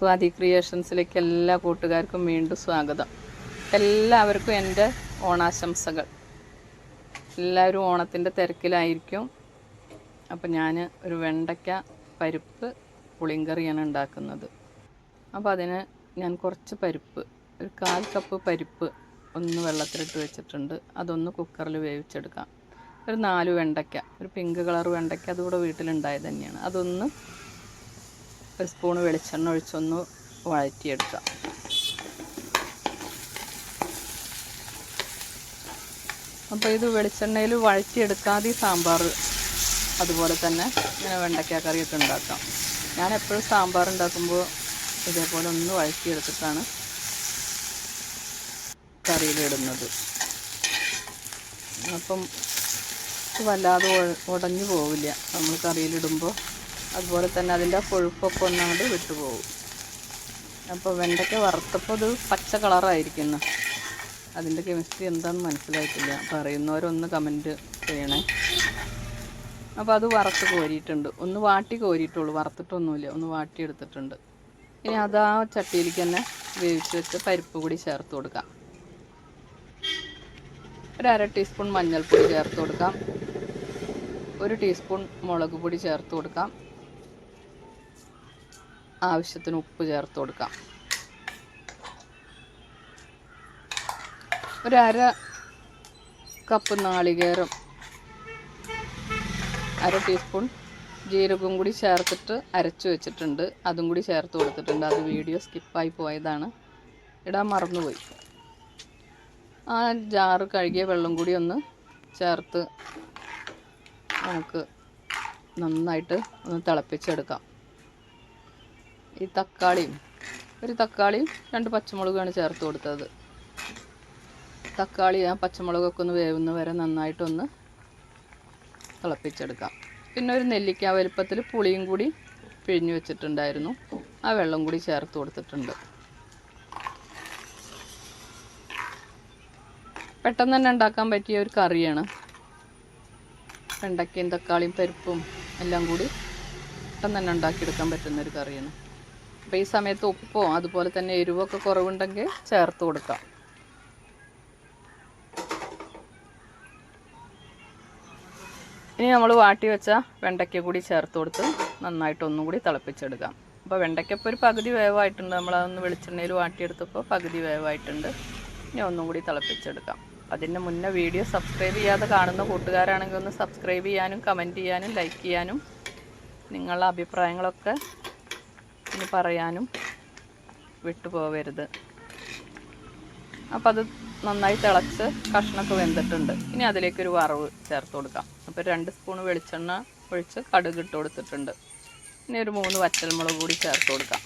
സ്വാതി ക്രിയേഷൻസിലേക്ക് എല്ലാ കൂട്ടുകാർക്കും വീണ്ടും സ്വാഗതം. എല്ലാവർക്കും എന്റെ ഓണാശംസകൾ. എല്ലാവരും ഓണത്തിന്റെ തിരക്കിലായിരിക്കും. അപ്പോൾ ഞാൻ ഒരു വെണ്ടയ്ക്ക പരിപ്പ് പുളിങ്കറിയാണ് ഉണ്ടാക്കുന്നത്. അപ്പോൾ അതിന് ഞാൻ കുറച്ച് പരിപ്പ് ഒരു കാൽ കപ്പ് പരിപ്പ് ഒന്ന് വെള്ളത്തിലിട്ട് വെച്ചിട്ടുണ്ട്. അതൊന്ന് കുക്കറിൽ വേവിച്ചെടുക്കാം. ഒരു നാല് വെണ്ടയ്ക്ക ഒരു പിങ്ക് കളർ വെണ്ടയ്ക്ക അതുകൂടെ വീട്ടിലുണ്ടായത് തന്നെയാണ്. അതൊന്ന് ഒരു സ്പൂണ് വെളിച്ചെണ്ണ ഒഴിച്ചൊന്ന് വഴറ്റിയെടുക്കാം അപ്പോൾ ഇത് വെളിച്ചെണ്ണയിൽ വഴറ്റിയെടുക്കാതെ സാമ്പാർ അതുപോലെ തന്നെ ഇങ്ങനെ വെണ്ടയ്ക്ക കറിയൊക്കെ ഉണ്ടാക്കാം. ഞാൻ എപ്പോഴും സാമ്പാർ ഉണ്ടാക്കുമ്പോൾ ഇതേപോലെ ഒന്ന് വഴറ്റിയെടുത്തിട്ടാണ് കറിയിലിടുന്നത് അപ്പം വല്ലാതെ ഉടഞ്ഞു പോവില്ല. നമ്മൾ കറിയിലിടുമ്പോൾ അതുപോലെ തന്നെ അതിന്റെ കൊഴുപ്പൊക്കെ ഒന്നങ്ങോട്ട് വിട്ടുപോകും അപ്പോൾ വെണ്ടയ്ക്ക വറുത്തപ്പോൾ ഇത് പച്ച കളറായിരിക്കുന്നു. അതിന്റെ കെമിസ്ട്രി എന്താണെന്ന് മനസ്സിലായിട്ടില്ല. പറയുന്നവരൊന്ന് കമന്റ് ചെയ്യണേ. അപ്പോൾ അത് വറുത്ത് കോരിയിട്ടുണ്ട്. ഒന്ന് വാട്ടി കോരിയിട്ടുള്ളൂ. വറുത്തിട്ടൊന്നുമില്ല. ഒന്ന് വാട്ടി എടുത്തിട്ടുണ്ട്. ഇനി അത് ആ ചട്ടിയിലേക്ക് തന്നെ വേവിച്ച് വെച്ച് പരിപ്പ് കൂടി ചേർത്ത് കൊടുക്കാം. ഒരു അര ടീസ്പൂൺ മഞ്ഞൾപ്പൊടി ചേർത്ത് കൊടുക്കാം. ഒരു ടീസ്പൂൺ മുളക് പൊടി ചേർത്ത് കൊടുക്കാം. ആവശ്യത്തിന് ഉപ്പ് ചേർത്ത് കൊടുക്കാം. ഒരു അര കപ്പ് നാളികേരം അര ടീസ്പൂൺ ജീരകവും കൂടി ചേർത്തിട്ട് അരച്ചു വെച്ചിട്ടുണ്ട്. അതും കൂടി ചേർത്ത് കൊടുത്തിട്ടുണ്ട്. അത് വീഡിയോ സ്കിപ്പായി പോയതാണ്. ഇടാൻ മറന്നുപോയി. ആ ജാറ് കഴുകിയ വെള്ളം കൂടി ഒന്ന് ചേർത്ത് നമുക്ക് നന്നായിട്ട് ഒന്ന് തിളപ്പിച്ചെടുക്കാം. ഈ തക്കാളിയും ഒരു തക്കാളിയും രണ്ട് പച്ചമുളകാണ് ചേർത്ത് കൊടുത്തത്. തക്കാളി ആ പച്ചമുളകൊക്കെ ഒന്ന് വേവുന്ന വരെ നന്നായിട്ടൊന്ന് തിളപ്പിച്ചെടുക്കാം. പിന്നെ ഒരു നെല്ലിക്ക വലുപ്പത്തിൽ പുളിയും കൂടി പിഴിഞ്ഞു വെച്ചിട്ടുണ്ടായിരുന്നു. ആ വെള്ളം കൂടി ചേർത്ത് കൊടുത്തിട്ടുണ്ട്. പെട്ടെന്ന് തന്നെ ഉണ്ടാക്കാൻ പറ്റിയ ഒരു കറിയാണ്. വെണ്ടയ്ക്കയും തക്കാളിയും പരിപ്പും എല്ലാം കൂടി പെട്ടെന്ന് തന്നെ ഉണ്ടാക്കിയെടുക്കാൻ പറ്റുന്ന ഒരു കറിയാണ്. അപ്പോൾ ഈ സമയത്ത് ഉപ്പോ അതുപോലെ തന്നെ എരിവൊക്കെ കുറവുണ്ടെങ്കിൽ ചേർത്ത് കൊടുക്കാം. ഇനി നമ്മൾ വാട്ടി വെച്ച വെണ്ടയ്ക്ക കൂടി ചേർത്ത് കൊടുത്ത് നന്നായിട്ട് ഒന്നും കൂടി തിളപ്പിച്ചെടുക്കാം. അപ്പോൾ വെണ്ടയ്ക്ക ഇപ്പോൾ ഒരു പകുതി വേവായിട്ടുണ്ട്. നമ്മളതൊന്ന് വെളിച്ചെണ്ണയിൽ വാട്ടിയെടുത്തപ്പോൾ പകുതി വേവായിട്ടുണ്ട്. ഇനി ഒന്നും കൂടി തിളപ്പിച്ചെടുക്കാം. അതിന് മുന്നേ വീഡിയോ സബ്സ്ക്രൈബ് ചെയ്യാതെ കാണുന്ന കൂട്ടുകാരാണെങ്കിൽ ഒന്ന് സബ്സ്ക്രൈബ് ചെയ്യാനും കമന്റ് ചെയ്യാനും ലൈക്ക് ചെയ്യാനും നിങ്ങളുടെ അഭിപ്രായങ്ങളൊക്കെ ഇനി പറയാനും വിട്ടുപോകരുത് അപ്പോൾ അത് നന്നായി തിളച്ച് കഷ്ണമൊക്കെ വെന്തിട്ടുണ്ട്. ഇനി അതിലേക്കൊരു വറവ് ചേർത്ത് കൊടുക്കാം. അപ്പോൾ രണ്ട് സ്പൂൺ വെളിച്ചെണ്ണ ഒഴിച്ച് കടുക് ഇട്ട് കൊടുത്തിട്ടുണ്ട്. ഇനി ഒരു മൂന്ന് വറ്റൽമുളക് കൂടി ചേർത്ത് കൊടുക്കാം.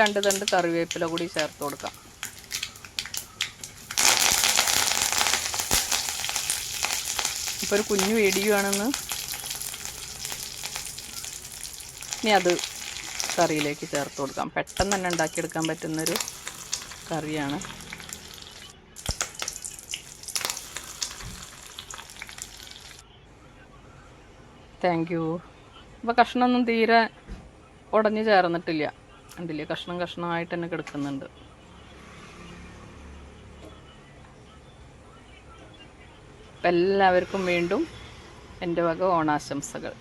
രണ്ട് തണ്ട് കറിവേപ്പില കൂടി ചേർത്ത് കൊടുക്കാം. ഇപ്പോൾ ഒരു കുഞ്ഞു വീഡിയോ ഇനി അത് കറിയിലേക്ക് ചേർത്ത് കൊടുക്കാം. പെട്ടെന്ന് തന്നെ ഉണ്ടാക്കിയെടുക്കാൻ പറ്റുന്നൊരു കറിയാണ്. താങ്ക് യു അപ്പോൾ കഷ്ണമൊന്നും തീരെ ഉടഞ്ഞു ചേർന്നിട്ടില്ല. കണ്ടില്ലേ കഷ്ണം കഷ്ണമായിട്ട് തന്നെ കിടക്കുന്നുണ്ട്. എല്ലാവർക്കും വീണ്ടും എന്റെ വക ഓണാശംസകൾ.